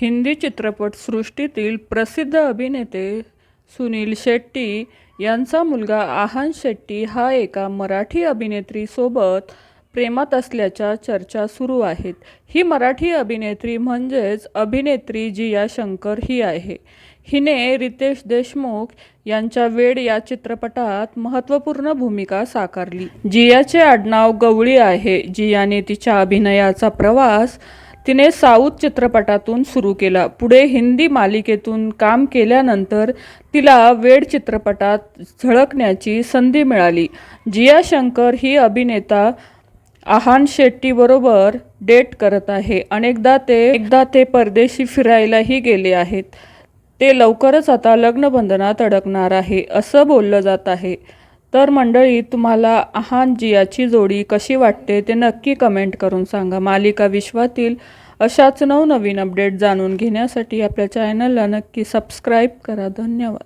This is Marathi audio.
हिंदी चित्रपटसृष्टीतील प्रसिद्ध अभिनेते सुनील शेट्टी यांचा मुलगा आहान शेट्टी हा एका मराठी अभिनेत्रीसोबत प्रेमात असल्याच्या चर्चा सुरू आहेत. ही मराठी अभिनेत्री म्हणजेच अभिनेत्री जिया शंकर ही आहे. हिने रितेश देशमुख यांच्या वेड या चित्रपटात महत्त्वपूर्ण भूमिका साकारली. जियाचे आडनाव गवळी आहे. जियाने तिच्या अभिनयाचा प्रवास तिने साऊथ चित्रपटातून सुरू केला. पुढे हिंदी मालिकेतून काम केल्यानंतर तिला वेड चित्रपटात झळकण्याची संधी मिळाली. जिया शंकर ही अभिनेता आहान शेट्टीबरोबर डेट करत आहे. अनेकदा ते एकदा ते परदेशी फिरायलाही गेले आहेत. ते लवकरच आता लग्नबंधनात अडकणार आहे असं बोललं जात आहे. तर मंडळी तुम्हाला आहान जियाची जोडी कशी वाटते ते नक्की कमेंट करून सांगा. मालिका विश्वातील अशाच नवनवीन अपडेट जाणून घेण्यासाठी आपल्या चॅनलला नक्की सबस्क्राईब करा. धन्यवाद.